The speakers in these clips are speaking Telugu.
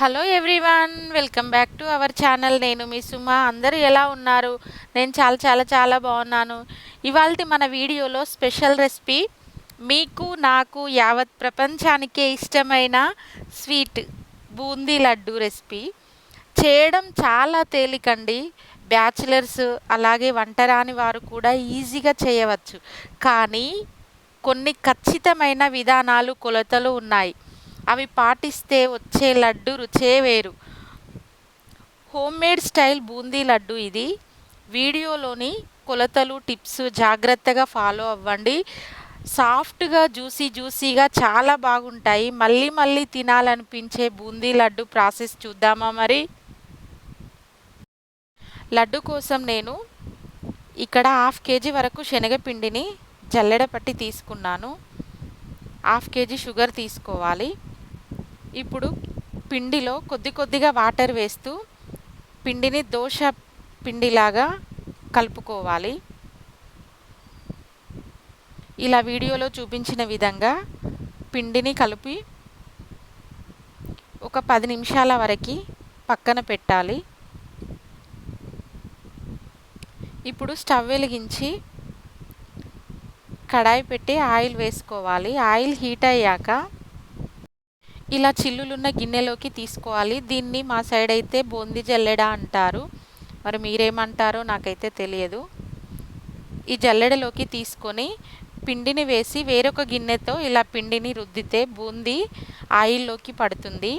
Hello everyone welcome back to our channel నేను మీ సుమ. అందరూ ఎలా ఉన్నారు? నేను చాలా చాలా చాలా బాగున్నాను. ఇవాళ మన వీడియోలో స్పెషల్ రెసిపీ మీకు నాకు యావత్ ప్రపంచానికే ఇష్టమైన స్వీట్ బూందీ లడ్డు రెసిపీ చేయడం చాలా తేలికండి. బ్యాచిలర్స్ అలాగే వంటరాని వారు కూడా ఈజీగా చేయవచ్చు. కానీ కొన్ని ఖచ్చితమైన విధానాలు కొలతలు ఉన్నాయి. అవి పాటిస్తే వచ్చే లడ్డు రుచే వేరు. హోమ్మేడ్ స్టైల్ బూందీ లడ్డు ఇది. వీడియోలోని కొలతలు టిప్స్ జాగ్రత్తగా ఫాలో అవ్వండి. సాఫ్ట్గా జ్యూసీ జ్యూసీగా చాలా బాగుంటాయి. మళ్ళీ మళ్ళీ తినాలనిపించే బూందీ లడ్డు ప్రాసెస్ చూద్దామా మరి? లడ్డు కోసం నేను ఇక్కడ హాఫ్ కేజీ వరకు శనగపిండిని జల్లెడ పట్టి తీసుకున్నాను. హాఫ్ కేజీ షుగర్ తీసుకోవాలి. ఇప్పుడు పిండిలో కొద్ది కొద్దిగా వాటర్ వేస్తూ పిండిని దోశ పిండిలాగా కలుపుకోవాలి. ఇలా వీడియోలో చూపించిన విధంగా పిండిని కలిపి ఒక పది నిమిషాల వరకు పక్కన పెట్టాలి. ఇప్పుడు స్టవ్ వెలిగించి కడాయి పెట్టి ఆయిల్ వేసుకోవాలి. ఆయిల్ హీట్ అయ్యాక ఇలా చిల్లులున్న గిన్నెలోకి తీసుకోవాలి. దీన్ని మా సైడ్ అయితే బూందీ జల్లెడ అంటారు. మరి మీరేమంటారో నాకైతే తెలియదు. ఈ జల్లెడలోకి తీసుకొని పిండిని వేసి వేరొక గిన్నెతో ఇలా పిండిని రుద్దితే బూందీ ఆయిల్లోకి పడుతుంది.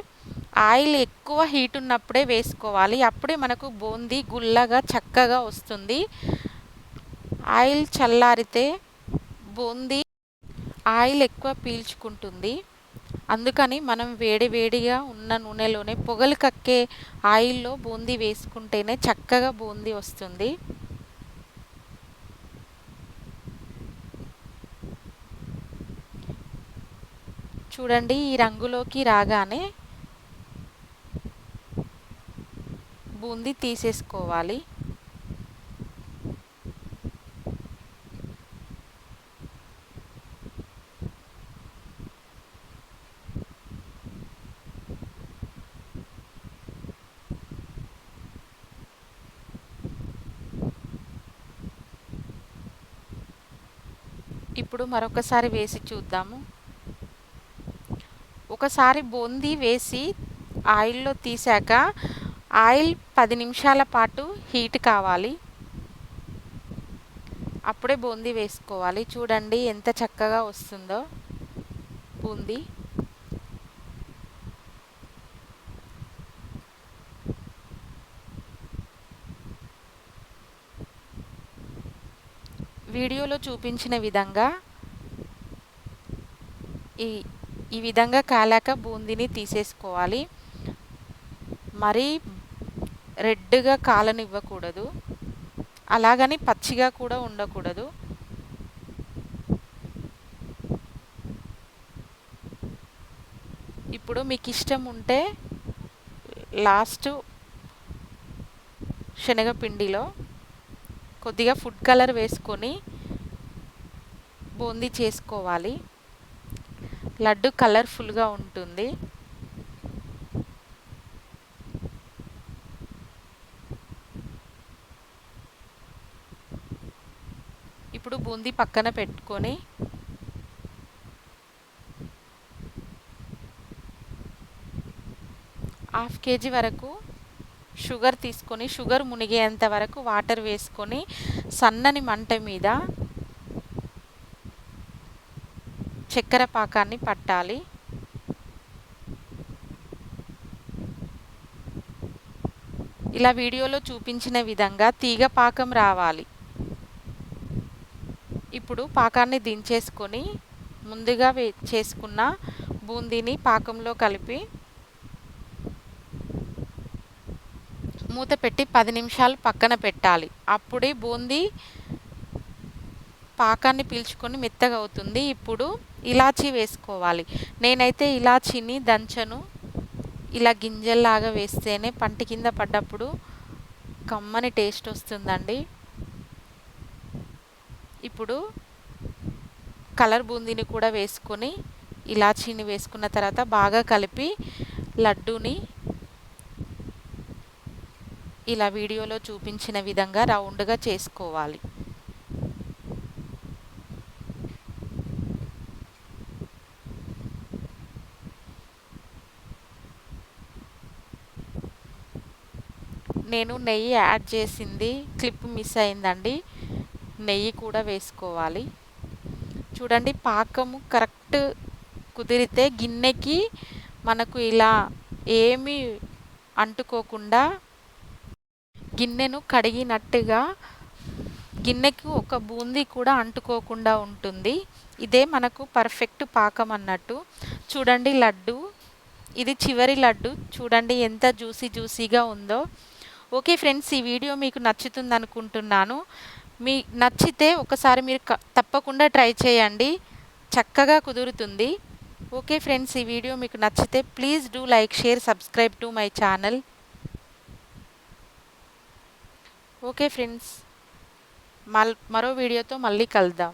ఆయిల్ ఎక్కువ హీట్ ఉన్నప్పుడే వేసుకోవాలి. అప్పుడే మనకు బూందీ గుల్లగా చక్కగా వస్తుంది. ఆయిల్ చల్లారితే బూందీ ఆయిల్ ఎక్కువ పీల్చుకుంటుంది. అందుకని మనం వేడి వేడిగా ఉన్న నూనెలోనే పొగలు కక్కే ఆయిల్లో బూందీ వేసుకుంటేనే చక్కగా బూందీ వస్తుంది. చూడండి ఈ రంగులోకి రాగానే బూందీ తీసేసుకోవాలి. ఇప్పుడు మరొకసారి వేసి చూద్దాము. ఒకసారి బూందీ వేసి ఆయిల్లో తీసాక ఆయిల్ పది నిమిషాల పాటు హీట్ కావాలి. అప్పుడే బూందీ వేసుకోవాలి. చూడండి ఎంత చక్కగా వస్తుందో బూందీ. వీడియోలో చూపించిన విధంగా ఈ ఈ విధంగా కాలాక బూందీని తీసేసుకోవాలి. మరీ రెడ్గా కాలనివ్వకూడదు. అలాగని పచ్చిగా కూడా ఉండకూడదు. ఇప్పుడు మీకు ఇష్టం ఉంటే లాస్ట్ శనగపిండిలో కొద్దిగా ఫుడ్ కలర్ వేసుకొని బూందీ చేసుకోవాలి. లడ్డు కలర్ఫుల్గా ఉంటుంది. ఇప్పుడు బూందీ పక్కన పెట్టుకొని హాఫ్ కేజీ వరకు షుగర్ తీసుకొని షుగర్ మునిగేంత వరకు వాటర్ వేసుకొని సన్నని మంట మీద చక్కెర పాకాన్ని పట్టాలి. ఇలా వీడియోలో చూపించిన విధంగా తీగ పాకం రావాలి. ఇప్పుడు పాకాన్ని దించేసుకొని ముందుగా వే చేసుకున్న బూందీని పాకంలో కలిపి మూత పెట్టి పది నిమిషాలు పక్కన పెట్టాలి. అప్పుడే బూందీ పాకాన్ని పీల్చుకొని మెత్తగా అవుతుంది. ఇప్పుడు ఇలాచీ వేసుకోవాలి. నేనైతే ఇలాచీని దంచను. ఇలా గింజల్లాగా వేస్తేనే పంటి కింద పడ్డప్పుడు కమ్మని టేస్ట్ వస్తుందండి. ఇప్పుడు కలర్ బూందీని కూడా వేసుకొని ఇలాచీని వేసుకున్న తర్వాత బాగా కలిపి లడ్డూని ఇలా వీడియోలో చూపించిన విధంగా రౌండ్గా చేసుకోవాలి. నేను నెయ్యి యాడ్ చేసింది క్లిప్ మిస్ అయిందండి. నెయ్యి కూడా వేసుకోవాలి. చూడండి పాకము కరెక్ట్ కుదిరితే గిన్నెకి మనకు ఇలా ఏమి అంటుకోకుండా గిన్నెను కడిగినట్టుగా గిన్నెకు ఒక బూందీ కూడా అంటుకోకుండా ఉంటుంది. ఇదే మనకు పర్ఫెక్ట్ పాకం అన్నట్టు. చూడండి లడ్డు. ఇది చివరి లడ్డు. చూడండి ఎంత జ్యూసీ జ్యూసీగా ఉందో. ఓకే ఫ్రెండ్స్ ఈ వీడియో మీకు నచ్చుతుంది అనుకుంటున్నాను మీ నచ్చితే ఒకసారి మీరు తప్పకుండా ట్రై చేయండి. చక్కగా కుదురుతుంది. ఓకే ఫ్రెండ్స్ ఈ వీడియో మీకు నచ్చితే please do like share subscribe to my channel. Okay friends. మల్ మరో వీడియోతో మళ్ళీ కలుద్దాం.